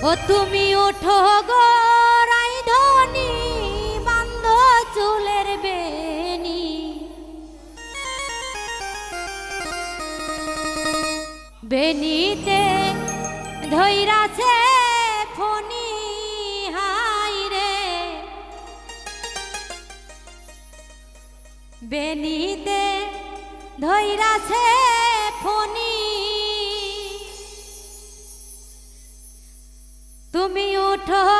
ও তুমি ওঠো গো রাইধনি বান্ধ চুলের বেনি বেনিতে ধৈরাছে ফনি হাই রে। বেনিতে ধৈরাছে ফনি তুমি উঠো